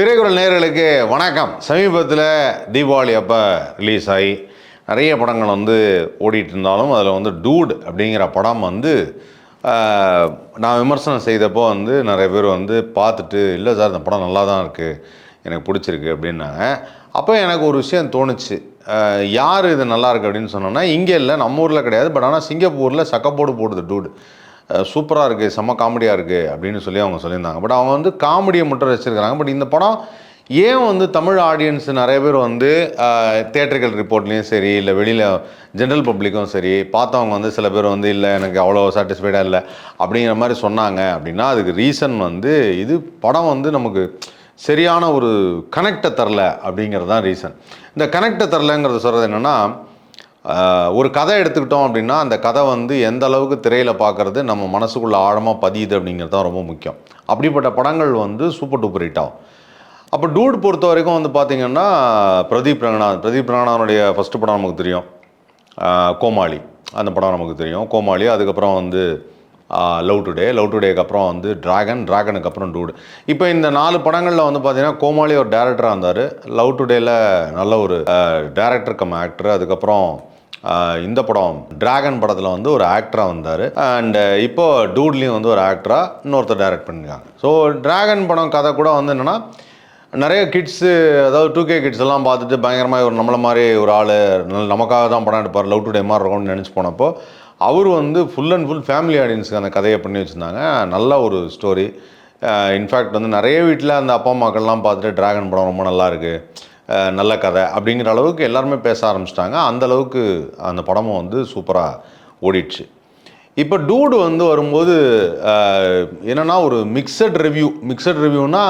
திரைக்குறள் நேர்களுக்கு வணக்கம். சமீபத்தில் தீபாவளி அப்போ ரிலீஸ் ஆகி நிறைய படங்கள் வந்து ஓடிட்டு இருந்தாலும் அதில் வந்து டூட் அப்படிங்கிற படம் வந்து நான் விமர்சனம் செய்தப்போ வந்து நிறைய பேர் வந்து பார்த்துட்டு இல்லை சார் இந்த படம் நல்லா தான் இருக்குது எனக்கு பிடிச்சிருக்கு அப்படின்னாங்க. அப்போ எனக்கு ஒரு விஷயம் தோணுச்சு. யார் இது நல்லாயிருக்கு அப்படின்னு சொன்னோன்னா இங்கே இல்லை நம்ம ஊரில் கிடையாது. பட் ஆனால் சிங்கப்பூரில் சக்கப்போடு போடுது டூடு. சூப்பராக இருக்குது செம்ம காமெடியாக இருக்குது அப்படின்னு சொல்லி அவங்க சொல்லியிருந்தாங்க. பட் அவங்க வந்து காமெடியை மட்டும் ரசிச்சிருக்கிறாங்க பட் இந்த படம் ஏன் வந்து தமிழ் ஆடியன்ஸ் நிறைய பேர் வந்து தேட்டர்கள் ரிப்போர்ட்லேயும் சரி இல்லை வெளியில் ஜென்ரல் பப்ளிக்கும் சரி பார்த்தவங்க வந்து சில பேர் வந்து இல்லை எனக்கு அவ்வளோ சாட்டிஸ்ஃபைடாக இல்லை அப்படிங்கிற மாதிரி சொன்னாங்க அப்படின்னா அதுக்கு ரீசன் வந்து இது படம் வந்து நமக்கு சரியான ஒரு கனெக்டை தரல அப்படிங்கிறது தான் ரீசன் இந்த கனெக்டை தரலங்கிறத சொல்கிறது என்னென்னா ஒரு கதை எடுத்துக்கிட்டோம் அப்படின்னா அந்த கதை வந்து எந்த அளவுக்கு திரையில் பார்க்குறது நம்ம மனசுக்குள்ளே ஆழமாக பதியுது அப்படிங்கிறது தான் ரொம்ப முக்கியம். அப்படிப்பட்ட படங்கள் வந்து சூப்பர் டூப்பர் ஹிட் ஆகும். அப்போ டூட் பொறுத்த வரைக்கும் வந்து பார்த்திங்கன்னா பிரதீப் ரங்கநாத் பிரதீப் ரங்கநாதனுடைய ஃபஸ்ட்டு படம் நமக்கு தெரியும். கோமாளி. அந்த படம் நமக்கு தெரியும். கோமாளி அதுக்கப்புறம் வந்து லவ் டுடே. லவ் டுடேக்கு அப்புறம் வந்து டிராகன் டிராகனுக்கு அப்புறம் டூடு இப்போ இந்த நாலு படங்களில் வந்து பார்த்தீங்கன்னா கோமாளி ஒரு டேரக்டராக இருந்தார். லவ் டுடேல நல்ல ஒரு டேரக்டர் கம் ஆக்டர் அதுக்கப்புறம் இந்த படம் டிராகன் படத்தில் வந்து ஒரு ஆக்டராக வந்தார். அண்ட் இப்போ டூட்லேயும் வந்து ஒரு ஆக்டராக இன்னொருத்தர் டைரக்ட் பண்ணியிருக்காங்க ஸோ டிராகன் படம் கதை கூட வந்து என்னென்னா நிறைய கிட்ஸு அதாவது டூ கே கிட்ஸ் எல்லாம் பார்த்துட்டு பயங்கரமாக ஒரு நம்மளை மாதிரி ஒரு ஆள் நமக்காக தான் படம் எடுப்பார் லவ் டு டே மாதிரி இருக்கும்னு நினச்சி போனப்போ அவர் வந்து ஃபுல் அண்ட் ஃபுல் ஃபேமிலி ஆடியன்ஸுக்கு அந்த கதையை பண்ணி வச்சுருந்தாங்க. நல்ல ஒரு ஸ்டோரி இன்ஃபேக்ட் வந்து நிறைய வீட்டில் அந்த அப்பா அம்மாக்கள்லாம் பார்த்துட்டு டிராகன் படம் ரொம்ப நல்லா இருக்குது நல்ல கதை அப்படிங்கிற அளவுக்கு எல்லாருமே பேச ஆரம்பிச்சிட்டாங்க. அந்த அளவுக்கு அந்த படமும் வந்து சூப்பராக ஓடிடுச்சு. இப்போ டூடு வந்து வரும்போது என்னென்னா ஒரு மிக்சட் ரிவ்யூ மிக்சட் ரிவ்யூனா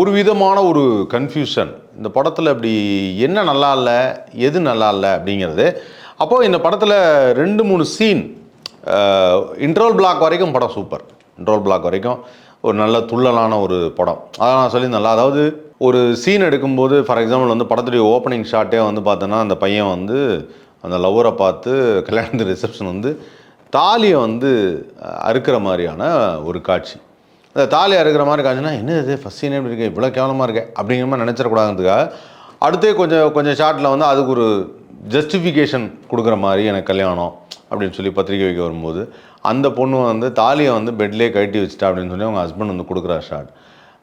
ஒரு விதமான ஒரு கன்ஃபியூஷன் இந்த படத்தில் இப்படி என்ன நல்லா இல்லை எது நல்லா இல்லை அப்படிங்கிறது. அப்போது இந்த படத்தில் ரெண்டு மூணு சீன் இன்ட்ரோல் பிளாக் வரைக்கும் படம் சூப்பர் இன்ட்ரோல் பிளாக் வரைக்கும் ஒரு நல்ல துள்ளலான ஒரு படம். அதை நான் சொல்லியிருந்தேன்ல அதாவது ஒரு சீன் எடுக்கும்போது ஃபார் எக்ஸாம்பிள் வந்து படத்துடைய ஓப்பனிங் ஷாட்டே வந்து பார்த்தோன்னா அந்த பையன் வந்து அந்த லவ்வரை பார்த்து கல்யாணத்து ரிசப்ஷன் வந்து தாலியை வந்து அறுக்கிற மாதிரியான ஒரு காட்சி. அந்த தாலி அறுக்கிற மாதிரி காட்சினா என்ன இது? ஃபஸ்ட் சீன் எப்படி இருக்கு இவ்வளோ கேவலமாக இருக்கே அப்படிங்கிற மாதிரி நினச்சிடக்கூடாதுக்காக அடுத்தே கொஞ்சம் கொஞ்சம் ஷாட்டில் வந்து அதுக்கு ஒரு ஜஸ்டிஃபிகேஷன் கொடுக்குற மாதிரி எனக்கு கல்யாணம் அப்படின்னு சொல்லி பத்திரிக்கை வைக்க வரும்போது அந்த பொண்ணு வந்து தாலியை வந்து பெட்லேயே கழட்டி வச்சுட்டா அப்படின்னு சொல்லி அவங்க ஹஸ்பண்ட் வந்து கொடுக்குறா ஷார்ட்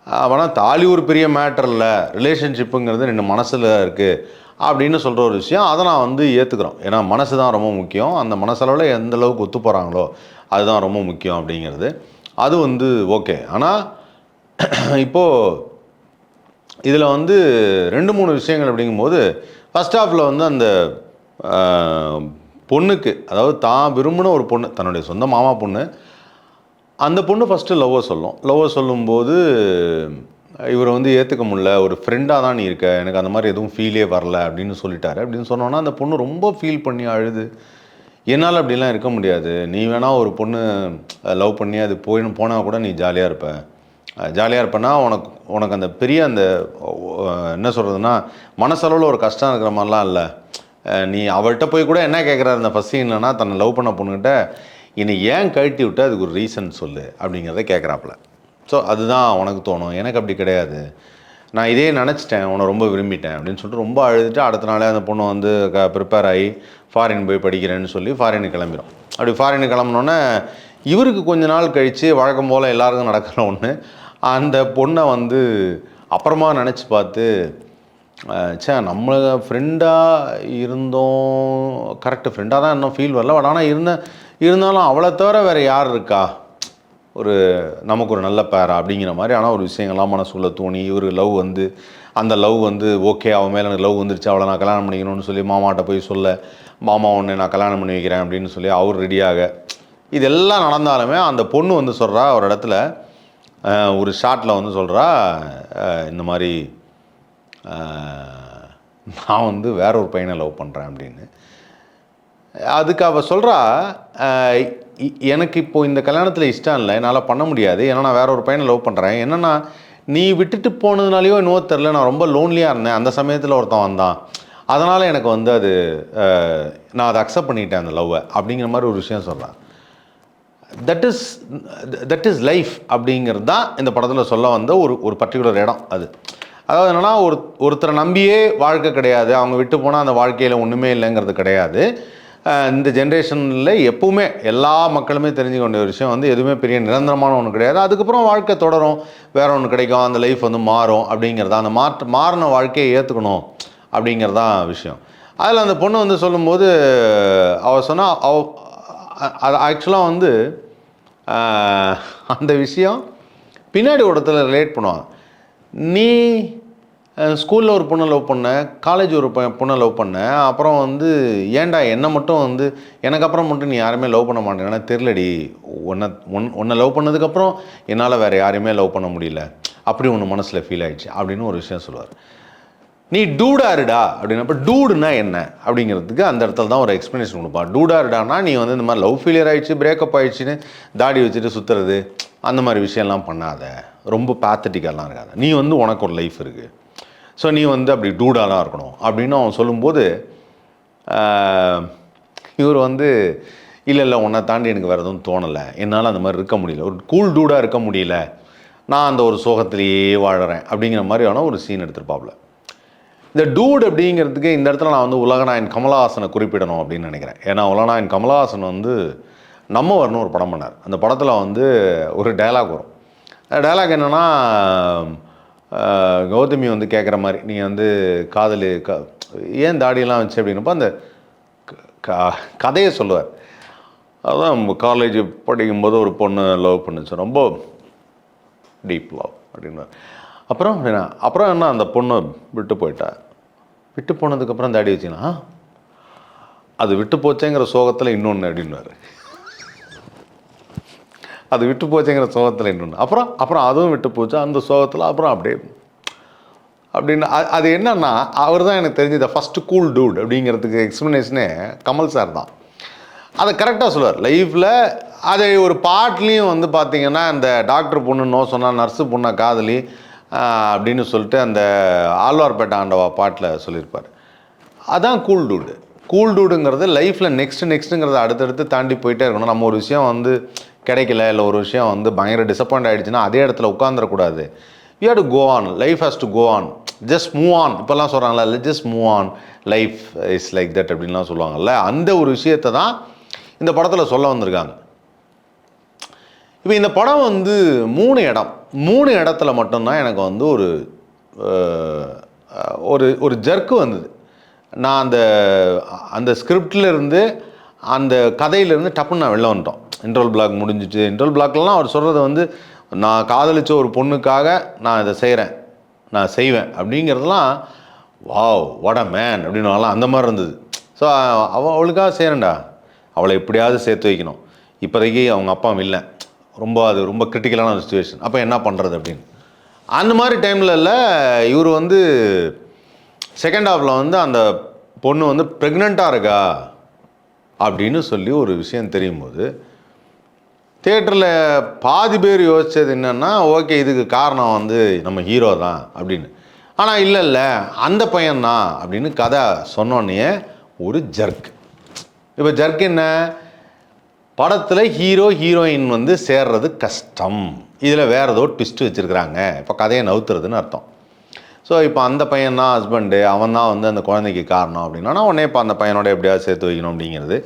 ஆனால் தாலி ஒரு பெரிய மேட்டர் இல்லை ரிலேஷன்ஷிப்புங்கிறது ரெண்டு மனசில் இருக்குது அப்படின்னு சொல்கிற ஒரு விஷயம் அதை நான் வந்து ஏற்றுக்கிறோம் ஏன்னா மனசு தான் ரொம்ப முக்கியம். அந்த மனசளவில் எந்த அளவுக்கு ஒத்து போகிறாங்களோ அதுதான் ரொம்ப முக்கியம் அப்படிங்கிறது. அது வந்து ஓகே ஆனால் இப்போது இதில் வந்து ரெண்டு மூணு விஷயங்கள் அப்படிங்கும்போது ஃபஸ்ட் ஹாஃபில் வந்து அந்த பொண்ணுக்கு அதாவது தான் விரும்பின ஒரு பொண்ணு தன்னுடைய சொந்த மாமா பொண்ணு அந்த பொண்ணு ஃபஸ்ட்டு லவ்வை சொல்லும். லவ்வை சொல்லும்போது இவரை வந்து ஏற்றுக்க முடில ஒரு ஃப்ரெண்டாக தான் நீ இருக்க எனக்கு அந்த மாதிரி எதுவும் ஃபீலே வரல அப்படின்னு சொல்லிட்டாரு. அப்படின்னு சொன்னோன்னா அந்த பொண்ணு ரொம்ப ஃபீல் பண்ணி அழுது. என்னால் அப்படிலாம் இருக்க முடியாது. நீ வேணால் ஒரு பொண்ணு லவ் பண்ணி அது போயின்னு போனால் கூட நீ ஜாலியாக இருப்ப. ஜாலியாக இருப்பேன்னா உனக்கு உனக்கு அந்த பெரிய அந்த என்ன சொல்கிறதுனா மனசளவில் ஒரு கஷ்டம் இருக்கிற மாதிரிலாம் இல்லை. நீ அவள்கிட்ட போய் கூட என்ன கேட்குறாரு அந்த ஃபஸ்ட் சீன்லனா தன்னை லவ் பண்ண பொண்ணுகிட்ட என்னை ஏன் கழட்டி விட்டு? அதுக்கு ஒரு ரீசன் சொல்லு அப்படிங்கிறத கேட்குறாப்புல ஸோ அதுதான் உனக்கு தோணும். எனக்கு அப்படி கிடையாது. நான் இதே நினச்சிட்டேன். உன்னை ரொம்ப விரும்பிட்டேன் அப்படின்னு சொல்லிட்டு ரொம்ப அழுதுட்டு அடுத்த நாளே அந்த பொண்ணு வந்து க ப்ரிப்பேர் ஆகி ஃபாரின் போய் படிக்கிறேன்னு சொல்லி ஃபாரின் கிளம்பிடும் அப்படி ஃபாரினு கிளம்பினோன்னே இவருக்கு கொஞ்ச நாள் கழித்து வழக்கம் போல் எல்லாருக்கும் நடக்கிற ஒன்று அந்த பொண்ணை வந்து அப்புறமா நினச்சி பார்த்து சே ச்சே ஃப்ரெண்டாக இருந்தோம். கரெக்டு ஃப்ரெண்டாக தான் இன்னும் ஃபீல் வரல. பட் ஆனால் இருந்த இருந்தாலும் அவளை தவிர வேறு யார் இருக்கா? ஒரு நமக்கு ஒரு நல்ல பேரா அப்படிங்கிற மாதிரி. ஆனால் ஒரு விஷயங்கள்லாம் மனசுக்குள்ள தோணி இவர் லவ் வந்து அந்த லவ் வந்து ஓகே அவன் மேலே எனக்கு லவ் வந்துருச்சு. அவளை நான் கல்யாணம் பண்ணிக்கணும்னு சொல்லி மாமாட்ட போய் சொல்ல மாமா ஒன்று நான் கல்யாணம் பண்ணி வைக்கிறேன் அப்படின்னு சொல்லி அவர் ரெடியாக இதெல்லாம் நடந்தாலுமே அந்த பொண்ணு வந்து சொல்கிறா ஒரு இடத்துல ஒரு ஷாட்டில் வந்து சொல்கிறா இந்த மாதிரி நான் வந்து வேற ஒரு பையனை லவ் பண்ணுறேன் அப்படின்னு. அதுக்கு அவள் சொல்கிறா எனக்கு இப்போ இந்த கல்யாணத்தில் இஷ்டம் இல்லை என்னால் பண்ண முடியாது ஏன்னா நான் வேற ஒரு பையனை லவ் பண்ணுறேன் என்னன்னா நீ விட்டுட்டு போனதுனாலையோ என்னவோ தெரில நான் ரொம்ப லோன்லியாக இருந்தேன். அந்த சமயத்தில் ஒருத்தன் வந்தான். அதனால் எனக்கு வந்து அது நான் அதை அக்செப்ட் பண்ணிட்டேன் அந்த லவ்வை அப்படிங்கிற மாதிரி ஒரு விஷயம் சொல்கிறேன் that is that is life அப்படிங்கிறது தான் இந்த படத்தில் சொல்ல வந்த ஒரு ஒரு பர்டிகுலர் இடம் அது. அதாவது என்னென்னா ஒரு ஒருத்தரை நம்பியே வாழ்க்கை கிடையாது. அவங்க விட்டு போனால் அந்த வாழ்க்கையில் ஒன்றுமே இல்லைங்கிறது கிடையாது. இந்த ஜென்ரேஷனில் எப்பவுமே எல்லா மக்களுமே தெரிஞ்சுக்க வேண்டிய ஒரு விஷயம் வந்து எதுவுமே பெரிய நிரந்தரமான ஒன்று கிடையாது. அதுக்கப்புறம் வாழ்க்கை தொடரும். வேற ஒன்று கிடைக்கும். அந்த லைஃப் வந்து மாறும் அப்படிங்கிறதா அந்த மாற்ற மாறின வாழ்க்கையை ஏற்றுக்கணும் அப்படிங்கிறதான் விஷயம். அதில் அந்த பொண்ணு வந்து சொல்லும்போது அவள் சொன்னால் அவ அது ஆக்சுவலாக வந்து அந்த விஷயம் பின்னாடி ஒரு இடத்துல ரிலேட் பண்ணுவாங்க. நீ ஸ்கூலில் ஒரு பொண்ணை லவ் பண்ண காலேஜ் ஒரு பொண்ணை லவ் பண்ண அப்புறம் வந்து ஏன்டா என்னை மட்டும் வந்து எனக்கு அப்புறம் மட்டும் நீ யாருமே லவ் பண்ண மாட்டேங்கன்னா தெரிலடி உன்னை ஒன் உன்னை லவ் பண்ணதுக்கப்புறம் என்னால் வேறு யாரையுமே லவ் பண்ண முடியல. அப்படி ஒன்று மனசில் ஃபீல் ஆகிடுச்சு அப்படின்னு ஒரு விஷயம் சொல்லுவார். நீ டூடாருடா அப்படின்னப்ப டூடுனா என்ன? அப்படிங்கிறதுக்கு அந்த இடத்துல தான் ஒரு எக்ஸ்ப்ளனேஷன் கொடுப்பான். டூடாருடானா நீ வந்து இந்த மாதிரி லவ் ஃபெயிலியர் ஆயிடுச்சு பிரேக்கப் ஆயிடுச்சுன்னு தாடி வச்சுட்டு சுற்றுறது அந்த மாதிரி விஷயம்லாம் பண்ணாத. ரொம்ப பேத்தட்டிக்கெல்லாம் இருக்காது. நீ வந்து உனக்கு ஒரு லைஃப் இருக்குது ஸோ நீ வந்து அப்படி டூடாலாம் இருக்கணும். அப்படின்னு அவன் சொல்லும்போது இவர் வந்து இல்லை இல்லை உன்னை தாண்டி எனக்கு வேறு எதுவும் தோணலை. என்னால் அந்த மாதிரி இருக்க முடியல. ஒரு கூல் டூடாக இருக்க முடியல. நான் அந்த ஒரு சோகத்திலேயே வாழறேன். அப்படிங்கிற மாதிரியான ஒரு சீன் எடுத்திருப்பாப்புல இந்த டூட் அப்படிங்கிறதுக்கு இந்த இடத்துல நான் வந்து உலகநாயன் கமலஹாசனை குறிப்பிடணும் அப்படின்னு நினைக்கிறேன். ஏன்னா உலகநாயன் கமலஹாசன் வந்து நம்ம வரணும் ஒரு படம் பண்ணார். அந்த படத்தில் வந்து ஒரு டயலாக் வரும். டயலாக் என்னென்னா கௌதமி வந்து கேட்குற மாதிரி நீ வந்து காதல் க ஏன் தாடியெல்லாம் வச்சு? அப்படின்னப்போ அந்த க- க- கதையை சொல்லுவார். அதான் காலேஜ் படிக்கும்போது ஒரு பொண்ணு லவ் பண்ணுச்சு. ரொம்ப டீப் லவ் அப்படின்னு. அப்புறம் அப்படின்னா அப்புறம் என்ன அந்த பொண்ணு விட்டு போயிட்டா? விட்டு போனதுக்கப்புறம் தாடி வச்சுன்னா அது விட்டு போச்சேங்கிற சோகத்தில் இன்னொன்று அப்படின்னாரு அது விட்டு போச்சேங்கிற சோகத்தில் இன்னொன்று அப்புறம் அப்புறம் அதுவும் விட்டு போச்சு. அந்த சோகத்தில் அப்புறம் அப்படியே அப்படின்னு அது என்னன்னா அவர் தான் எனக்கு தெரிஞ்ச த ஃபஸ்ட்டு கூல் டூட் அப்படிங்கிறதுக்கு எக்ஸ்ப்ளனேஷனே கமல் சார் தான். அதை கரெக்டாக சொல்லுவார். லைஃப்பில் அதை ஒரு பாட்லேயும் வந்து பார்த்திங்கன்னா இந்த டாக்டர் பொண்ணு நோ சொன்னால் நர்ஸு பொண்ணை காதலி அப்படின்னு சொல்லிட்டு அந்த ஆழ்வார்பேட்டை ஆண்டவா பாட்டில் சொல்லியிருப்பார். அதான் கூல் டூடு கூல் டூடுங்கிறது லைஃப்பில் நெக்ஸ்ட் நெக்ஸ்ட்டுங்கிறத அடுத்தடுத்து தாண்டி போயிட்டே இருக்கணும். நம்ம ஒரு விஷயம் வந்து கிடைக்கல இல்லை ஒரு விஷயம் வந்து பயங்கர டிசப்பாயிண்ட் ஆகிடுச்சுன்னா அதே இடத்துல உட்காந்துடக்கூடாது we have to go on life has to go on just move on இப்போல்லாம் சொல்கிறாங்களா just move on life is like that அப்படின்லாம் சொல்லுவாங்கல்ல. அந்த ஒரு விஷயத்தை தான் இந்த படத்தில் சொல்ல வந்திருக்காங்க. இப்போ இந்த படம் வந்து மூணு இடம். மூணு இடத்துல மட்டும்தான் எனக்கு வந்து ஒரு ஒரு ஒரு ஜர்க்கு வந்தது. நான் அந்த அந்த ஸ்கிரிப்டிலேருந்து அந்த கதையிலேருந்து டப்புன்னு நான் வெளில வந்துட்டோம். இன்ட்ரோல் பிளாக் முடிஞ்சிச்சு. இன்ட்ரோல் பிளாக்லாம் அவர் சொல்கிறது வந்து நான் காதலித்த ஒரு பொண்ணுக்காக நான் இதை செய்கிறேன் நான் செய்வேன். அப்படிங்கிறதுலாம் வாவ் வட மேன் அப்படின்னு அந்த மாதிரி இருந்தது. ஸோ அவ அவளுக்காக செய்கிறேன்டா அவளை எப்படியாவது சேர்த்து வைக்கணும். இப்போதைக்கு அவங்க அப்பா இல்லை. ரொம்ப அது ரொம்ப கிரிட்டிக்கலான ஒரு சுச்சுவேஷன் அப்போ என்ன பண்ணுறது அப்படின்னு. அந்த மாதிரி டைமில் இல்லை இவர் வந்து செகண்ட் ஹாஃபில் வந்து அந்த பொண்ணு வந்து ப்ரெக்னெண்ட்டாக இருக்கா அப்படின்னு சொல்லி ஒரு விஷயம் தெரியும் போது தேட்டரில் பாதி பேர் யோசிச்சது என்னென்னா ஓகே இதுக்கு காரணம் வந்து நம்ம ஹீரோ தான் அப்படின்னு. ஆனால் இல்லை இல்லை அந்த பையன்தான் அப்படின்னு கதை சொன்னோன்னே ஒரு ஜர்க் இப்போ ஜர்க் என்ன? படத்தில் ஹீரோ ஹீரோயின் வந்து சேர்றது கஷ்டம். இதில் வேறு ஏதோ ட்விஸ்ட் வச்சுருக்குறாங்க. இப்போ கதையை நவுத்துறதுன்னு அர்த்தம். ஸோ இப்போ அந்த பையன் தான் ஹஸ்பண்டு அவன் தான் வந்து அந்த குழந்தைக்கு காரணம் அப்படின்னா உடனே இப்போ அந்த பையனோட எப்படியாவது சேர்த்து வைக்கணும் அப்படிங்கிறது.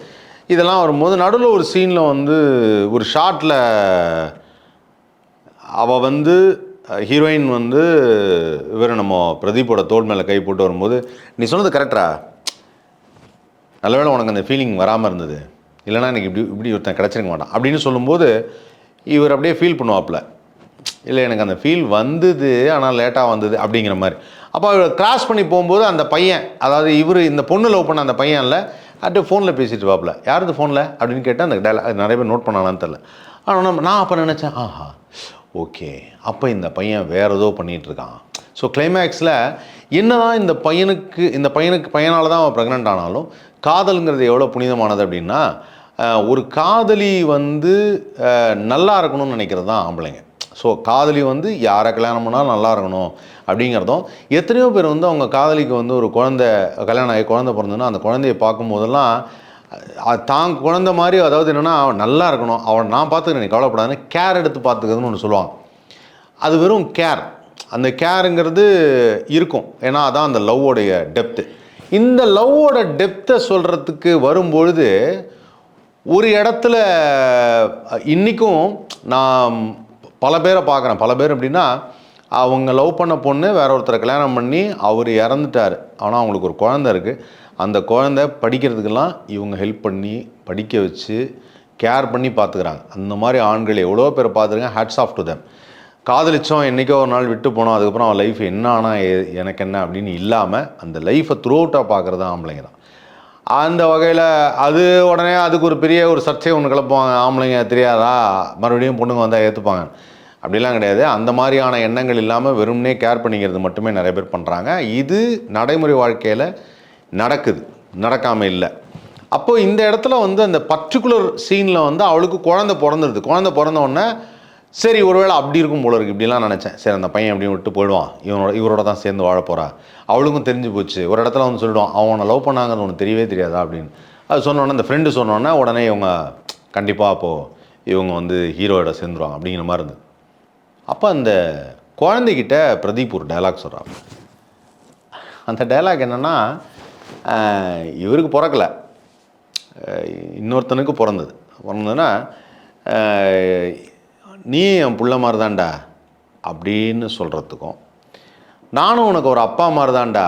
இதெல்லாம் வரும்போது நடுவில் ஒரு சீனில் வந்து ஒரு ஷார்ட்டில் அவள் வந்து ஹீரோயின் வந்து இவர் நம்ம பிரதீப்போட தோள் மேலே கை போட்டு வரும்போது நீ சொன்னது கரெக்டா நல்லவேளை உனக்கு அந்த ஃபீலிங் வராமல் இருந்தது. இல்லைனா எனக்கு இப்படி இப்படி ஒருத்தன் கிடச்சிருக்க மாட்டான். அப்படின்னு சொல்லும்போது இவர் அப்படியே ஃபீல் பண்ணுவாப்புல. இல்லை எனக்கு அந்த ஃபீல் வந்தது ஆனால் லேட்டாக வந்தது அப்படிங்கிற மாதிரி. அப்போ அவர் கிராஸ் பண்ணி போகும்போது அந்த பையன் அதாவது இவர் இந்த பொண்ணு லவ் பண்ண அந்த இல்லை அப்படியே ஃபோனில் பேசிட்டு வாப்பில் யாருது ஃபோனில் அப்படின்னு கேட்டால் அந்த டைலாக் நிறைய பேர் நோட் பண்ணானான்னு தெரில ஆனால் நம்ம நான் அப்போ நினச்சேன் ஆஹா ஓகே அப்போ இந்த பையன் வேறு ஏதோ பண்ணிகிட்ருக்கான் ஸோ கிளைமேக்ஸில் என்னதான் இந்த பையனுக்கு இந்த பையனுக்கு பையனால் தான் அவன் ப்ரெக்னென்ட் ஆனாலும் காதலுங்கிறது எவ்வளோ புனிதமானது அப்படின்னா ஒரு காதலி வந்து நல்லா இருக்கணும்னு நினைக்கிறது தான் ஆம்பளைங்க. ஸோ காதலி வந்து யாரை கல்யாணம் பண்ணாலும் நல்லா இருக்கணும் அப்படிங்கிறதும் எத்தனையோ பேர் வந்து அவங்க காதலிக்கு வந்து ஒரு குழந்தை கல்யாணம் ஆகி குழந்தை பிறந்ததுன்னா அந்த குழந்தைய பார்க்கும்போதெல்லாம் தான் குழந்த மாதிரி அதாவது என்னென்னா அவன் நல்லா இருக்கணும் அவன் நான் பார்த்துக்கிறேன் நீ கவலைப்படாதுன்னு கேர் எடுத்து பார்த்துக்கிறதுன்னு ஒன்று சொல்லுவாங்க. அது வெறும் கேர் அந்த கேருங்கிறது இருக்கும். ஏன்னா அதான் அந்த லவ்வோடைய டெப்த்து இந்த லவ்வோட டெப்த்தை சொல்கிறதுக்கு வரும்பொழுது ஒரு இடத்துல இன்றைக்கும் நான் பல பேரை பார்க்குறேன். பல பேர் அப்படின்னா அவங்க லவ் பண்ண பொண்ணு வேற ஒருத்தரை கல்யாணம் பண்ணி அவர் இறந்துட்டார். ஆனால் அவங்களுக்கு ஒரு குழந்தை இருக்குது அந்த குழந்தை படிக்கிறதுக்கெல்லாம் இவங்க ஹெல்ப் பண்ணி படிக்க வச்சு கேர் பண்ணி பார்த்துக்கிறாங்க. அந்த மாதிரி ஆண்கள் எவ்வளோ பேர் பார்த்துருக்கேன். ஹேட்ஸ் ஆஃப் டு தெம் காதலிச்சோம் என்றைக்கோ ஒரு நாள் விட்டு போனோம் அதுக்கப்புறம் அவன் லைஃப் என்ன ஆனால் எனக்கு என்ன அப்படின்னு இல்லாமல் அந்த லைஃப்பை த்ரூ அவுட்டாக பார்க்குறது ஆம்பளைங்க தான். அந்த வகையில் அது உடனே அதுக்கு ஒரு பெரிய ஒரு சர்ச்சை ஒன்று கிளப்புவாங்க. ஆம்பளைங்க தெரியாதா? மறுபடியும் பொண்ணுங்க வந்தால் ஏற்றுப்பாங்க அப்படிலாம் கிடையாது. அந்த மாதிரியான எண்ணங்கள் இல்லாமல் வெறும்னே கேர் பண்ணிக்கிறது மட்டுமே நிறைய பேர் பண்ணுறாங்க இது நடைமுறை வாழ்க்கையில் நடக்குது. நடக்காமல் இல்லை. அப்போது இந்த இடத்துல வந்து அந்த பர்டிகுலர் சீனில் வந்து அவளுக்கு குழந்தை பிறந்துருது. குழந்தை பிறந்தோடனே சரி ஒருவேளை அப்படி இருக்கும் போல இருக்கு. இப்படிலாம் நினச்சேன். சரி அந்த பையன் அப்படின்னு விட்டு போயிடுவான். இவனோட இவரோட தான் சேர்ந்து வாழ போகிறா அவளுக்கும் தெரிஞ்சு போச்சு. ஒரு இடத்துல வந்து சொல்லிடுவான் அவனை லவ் பண்ணாங்கன்னு ஒன்று தெரியவே தெரியாதா? அப்படின்னு. அது சொன்னோன்னே அந்த இந்த ஃப்ரெண்டு சொன்னோன்னே உடனே இவங்க கண்டிப்பாக அப்போது இவங்க வந்து ஹீரோயோட சேர்ந்துருவாங்க. அப்படிங்கிற மாதிரி இருந்தது. அப்போ அந்த குழந்தைகிட்ட பிரதீப் ஒரு டைலாக் சொல்கிறாங்க அந்த டயலாக் என்னென்னா இவருக்கு பிறக்கல. இன்னொருத்தனுக்கு பிறந்தது. பிறந்ததுன்னா நீ என் புள்ள மாதிரி தான்டா அப்படின்னு சொல்கிறதுக்கும் நானும் உனக்கு ஒரு அப்பா மாதிரி தான்டா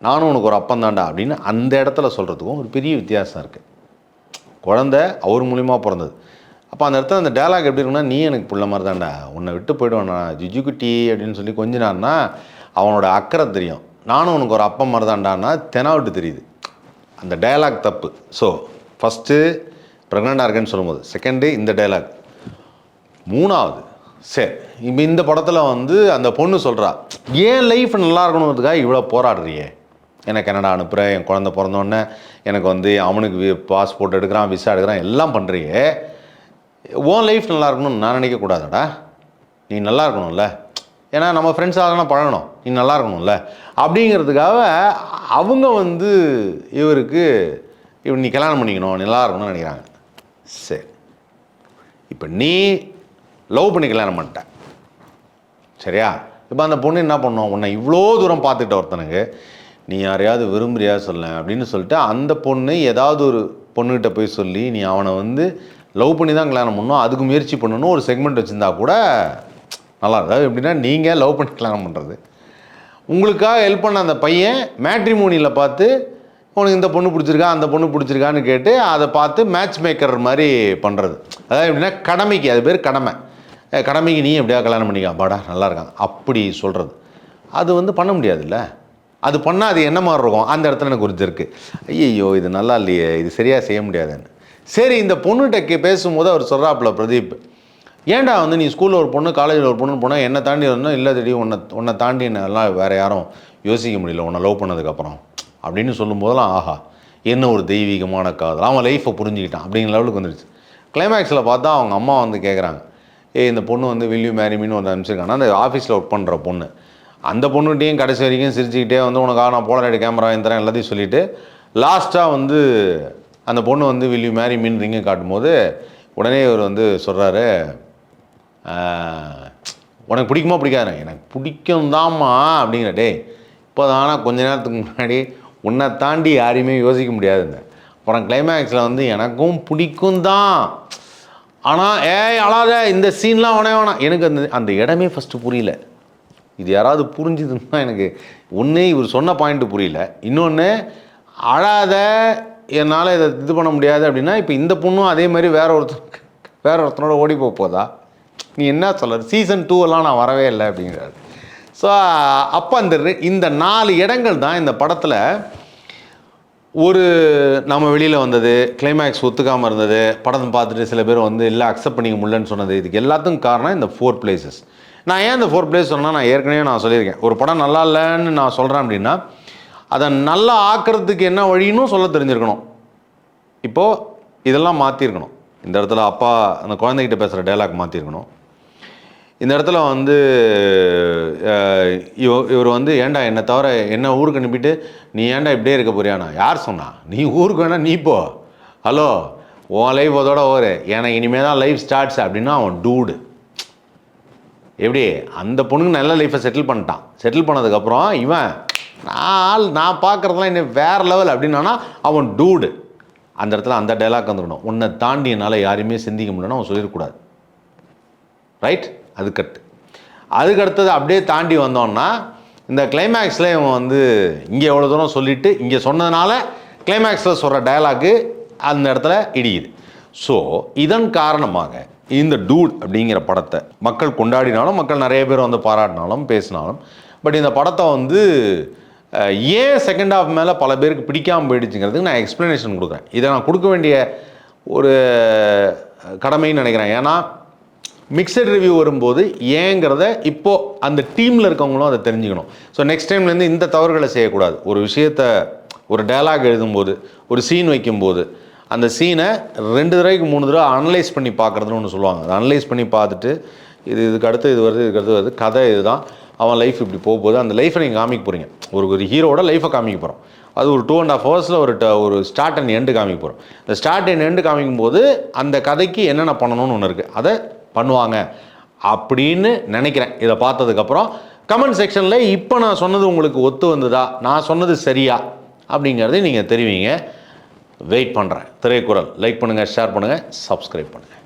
நானும் உனக்கு ஒரு அப்பன் தான்டா அப்படின்னு அந்த இடத்துல சொல்கிறதுக்கும் ஒரு பெரிய வித்தியாசம் இருக்குது குழந்தை அவர் மூலியமாக பிறந்தது. அப்போ அந்த இடத்துல அந்த டயலாக் எப்படி இருக்குன்னா நீ எனக்கு புள்ள மாதிரி தான்டா உன்னை விட்டு போயிடுவேண்ணா ஜிஜுக்குட்டி அப்படின்னு சொல்லி கொஞ்சினான்னா அவனோட அக்கறை தெரியும். நானும் உனக்கு ஒரு அப்பா மாதிரி தான்டான்னா தெனாவிட்டு தெரியுது. அந்த டயலாக் தப்பு. ஸோ ஃபஸ்ட்டு ப்ரெக்னெண்ட்டாக இருக்கேன்னு சொல்லும்போது செகண்டு இந்த டயலாக் மூணாவது. சரி இப்போ இந்த படத்தில் வந்து அந்த பொண்ணு சொல்கிறா ஏன் லைஃப் நல்லா இருக்கணுங்கிறதுக்காக இவ்வளோ போராடுறியே? எனக்கு கனடா அனுப்புகிறேன் என் குழந்த பிறந்தோடனே எனக்கு வந்து அவனுக்கு பாஸ்போர்ட் எடுக்கிறான் விசா எடுக்கிறான் எல்லாம் பண்ணுறியே உன் லைஃப் நல்லா இருக்கணும்னு நான் நினைக்கக்கூடாதடா நீ நல்லா இருக்கணும்ல ஏன்னா நம்ம ஃப்ரெண்ட்ஸாக தானே பழகணும். நீ நல்லா இருக்கணும்ல அப்படிங்கிறதுக்காக அவங்க வந்து இவருக்கு இவன் நீ கல்யாணம் பண்ணிக்கணும். நல்லா இருக்கணும்னு நினைக்கிறாங்க. சரி இப்போ நீ லவ் பண்ணி கல்யாணம் பண்ணிட்டேன். சரியா? இப்போ அந்த பொண்ணு என்ன பண்ணும்? உன்னை இவ்வளோ தூரம் பார்த்துக்கிட்ட ஒருத்தனுக்கு நீ யாரையாவது விரும்புறியா சொல்ல அப்படின்னு சொல்லிட்டு அந்த பொண்ணு ஏதாவது ஒரு பொண்ணுகிட்ட போய் சொல்லி நீ அவனை வந்து லவ் பண்ணி தான் கல்யாணம் பண்ணணும் அதுக்கு முயற்சி பண்ணணும் ஒரு செக்மெண்ட் வச்சுருந்தா கூட நல்லா அதாவது எப்படின்னா நீங்கள் லவ் பண்ணி கல்யாணம் பண்ணுறது உங்களுக்காக ஹெல்ப் பண்ண அந்த பையன் மேட்ரிமோனியில் பார்த்து உனக்கு இந்த பொண்ணு பிடிச்சிருக்கா அந்த பொண்ணு பிடிச்சிருக்கான்னு கேட்டு அதை பார்த்து மேட்ச் மேக்கர் மாதிரி பண்ணுறது அதாவது எப்படின்னா கடமைக்கு அது பேர் கடமை. கடமைக்கு நீ எப்படியா கல்யாணம் பண்ணிக்க. அப்பாடா நல்லா இருக்காங்க அப்படி சொல்கிறது அது வந்து பண்ண முடியாதுல்ல. அது பண்ணால் அது என்ன மாதிரி இருக்கும்? அந்த இடத்துல எனக்கு ஒரு இருக்கு ஐயோ இது நல்லா இல்லையே. இது சரியாக செய்ய முடியாதுன்னு. சரி இந்த பொண்ணுகிட்ட கே- பேசும்போது அவர் சொல்கிறாப்புல பிரதீப். ஏன்டா வந்து நீ ஸ்கூலில் ஒரு பொண்ணு காலேஜில் ஒரு பொண்ணு போனால் என்னை தாண்டி வரணும்? இல்லை திடீர் உன்னை உன்னை தாண்டி எல்லாம் வேறு யாரும் யோசிக்க முடியல. உன்னை லவ் பண்ணதுக்கப்புறம். அப்படின்னு சொல்லும்போதெல்லாம் ஆஹா என்ன ஒரு தெய்வீகமான காதல். அவன் லைஃப்பை புரிஞ்சுக்கிட்டான். அப்படிங்கிற லெவலுக்கு வந்துடுச்சு கிளைமேக்ஸில் பார்த்தா அவங்க அம்மா வந்து கேட்குறாங்க ஏய் இந்த பொண்ணு வந்து வில்லியூ மேரிமின்னு வந்து அனுப்பிச்சிருக்காங்க. அந்த ஆஃபீஸில் ஒர்க் பண்ணுற பொண்ணு. அந்த பொண்ணுகிட்டையும் கடைசி வரைக்கும் சிரிச்சுக்கிட்டே வந்து உனக்காக நான் போலரைடு கேமரா தரேன் எல்லாத்தையும் சொல்லிவிட்டு லாஸ்ட்டாக வந்து அந்த பொண்ணு வந்து வில்லியூ மேரி மீன் ரிங்கை காட்டும்போது உடனே இவர் வந்து சொல்கிறாரு உனக்கு பிடிக்குமா பிடிக்காது? எனக்கு பிடிக்கும் தாம்மா அப்படிங்கிற டே இப்போ தானே கொஞ்ச நேரத்துக்கு முன்னாடி உன்னை தாண்டி யாரையுமே யோசிக்க முடியாதுங்க. அப்புறம் கிளைமேக்ஸில் வந்து எனக்கும் பிடிக்கும் தான் ஆனால் ஏய் அழாத இந்த சீன்லாம் வேணே வேணாம் எனக்கு அந்த அந்த இடமே ஃபஸ்ட்டு புரியல. இது யாராவது புரிஞ்சுதுன்னா எனக்கு ஒன்று இவர் சொன்ன பாயிண்ட் புரியல. இன்னொன்று அழாத என்னால் இதை இது பண்ண முடியாது அப்படின்னா இப்போ இந்த பொண்ணும் அதே மாதிரி வேற ஒருத்தர் வேற ஒருத்தனோட ஓடி போக போதா? நீ என்ன சொல்ற? சீசன் டூவெல்லாம் நான் வரவே இல்லை அப்படிங்கிறாரு. ஸோ அப்போ அந்த இந்த நாலு இடங்கள் தான் இந்த படத்தில் ஒரு நம்ம வெளியில் வந்தது கிளைமேக்ஸ் ஒத்துக்காமல் இருந்தது படம் பார்த்துட்டு சில பேர் வந்து இல்லை அக்செப்ட் பண்ணிக்க முடியலன்னு சொன்னது. இதுக்கு எல்லாத்துக்கும் காரணம் இந்த ஃபோர் பிளேசஸ் நான் ஏன் இந்த ஃபோர் பிளேஸ் சொன்னால் நான் ஏற்கனவே நான் சொல்லியிருக்கேன். ஒரு படம் நல்லா இல்லைன்னு நான் சொல்கிறேன் அப்படின்னா அதை நல்லா ஆக்கிறதுக்கு என்ன வழின்னு சொல்ல தெரிஞ்சிருக்கணும். இப்போது இதெல்லாம் மாற்றிருக்கணும் இந்த இடத்துல அப்பா அந்த குழந்தைகிட்ட பேசுகிற டைலாக் மாற்றிருக்கணும் இந்த இடத்துல வந்து இவ- இவர் வந்து ஏன்டா என்னை தவிர என்ன ஊருக்கு அனுப்பிட்டு நீ ஏன்டா இப்படியே இருக்க போறியானா யார் சொன்னா? நீ ஊருக்கு வேணா நீ போ. ஹலோ? உன் லைஃப் அதோட ஓவர் எனக்கு இனிமேல் தான் லைஃப் ஸ்டார்ட்ஸ் அப்படின்னா அவன் டூடு எப்படி? அந்த பொண்ணுக்கு நல்ல லைஃப்பை செட்டில் பண்ணிட்டான். செட்டில் பண்ணதுக்கப்புறம் இவன் நான் ஆள் நான் பார்க்குறதுலாம் இன்னும் வேறு லெவல் அப்படின்னா அவன் டூடு அந்த இடத்துல அந்த டைலாக் வந்துடணும். உன்னை தாண்டி என்னால் யாரையுமே சிந்திக்க முடியலன்னு அவன் சொல்லிடக்கூடாது. ரைட் அதுக்கடுத்து. அதுக்கடுத்தது அதுக்கு அடுத்தது அப்படியே தாண்டி வந்தோன்னா இந்த கிளைமேக்ஸில் இவன் வந்து இங்கே எவ்வளோ தூரம் சொல்லிவிட்டு இங்கே சொன்னதுனால கிளைமேக்ஸில் சொல்கிற டயலாக்கு அந்த இடத்துல இடியுது. ஸோ இதன் காரணமாக இந்த டூட் அப்படிங்கிற படத்தை மக்கள் கொண்டாடினாலும் மக்கள் நிறைய பேர் வந்து பாராட்டினாலும் பேசினாலும் பட் இந்த படத்தை வந்து ஏன் செகண்ட் ஹாஃப் மேலே பல பேருக்கு பிடிக்காமல் போயிடுச்சுங்கிறதுக்கு நான் எக்ஸ்ப்ளனேஷன் கொடுக்குறேன். இதை நான் கொடுக்க வேண்டிய ஒரு கடமைன்னு நினைக்கிறேன். ஏன்னா மிக்சட் ரிவ்யூ வரும்போது ஏங்கிறத இப்போது அந்த டீமில் இருக்கவங்களும் அதை தெரிஞ்சுக்கணும். ஸோ நெக்ஸ்ட் டைம்லேருந்து இந்த தவறுகளை செய்யக்கூடாது. ஒரு விஷயத்த ஒரு டயலாக் எழுதும்போது ஒரு சீன் வைக்கும்போது அந்த சீனை ரெண்டு தடவைக்கு மூணு தடவை அனலைஸ் பண்ணி பார்க்குறதுன்னு ஒன்று சொல்லுவாங்க. அதை அனலைஸ் பண்ணி பார்த்துட்டு இது இதுக்கு அடுத்து இது வருது இதுக்கு அடுத்து வருது கதை இதுதான். அவன் லைஃப் இப்படி போகும்போது அந்த லைஃப்பை நீங்கள் காமிக்க போகிறீங்க ஒரு ஒரு ஹீரோட லைஃப்பை காமிக்க போகிறோம் அது ஒரு டூ அண்ட் ஆஃப் ஹவர்ஸில் ஒரு ட- ஒரு ஸ்டார்ட் அண்ட் எண்டு காமிக்க போகிறோம் இந்த ஸ்டார்ட் அண்ட் எண்டு காமிக்கும்போது அந்த கதைக்கு என்னென்ன பண்ணணும்னு ஒன்று இருக்குது அதை பண்ணுவாங்க அப்படின்னு நினைக்கிறேன். இதை பார்த்ததுக்கப்புறம் கமெண்ட் செக்ஷனில் இப்போ நான் சொன்னது உங்களுக்கு ஒத்து வந்ததா? நான் சொன்னது சரியா? அப்படிங்கிறத நீங்கள் தெரிவிங்க. வெயிட் பண்ணுறேன் திரைக்குறள் லைக் பண்ணுங்கள் ஷேர் பண்ணுங்கள் சப்ஸ்கிரைப் பண்ணுங்கள்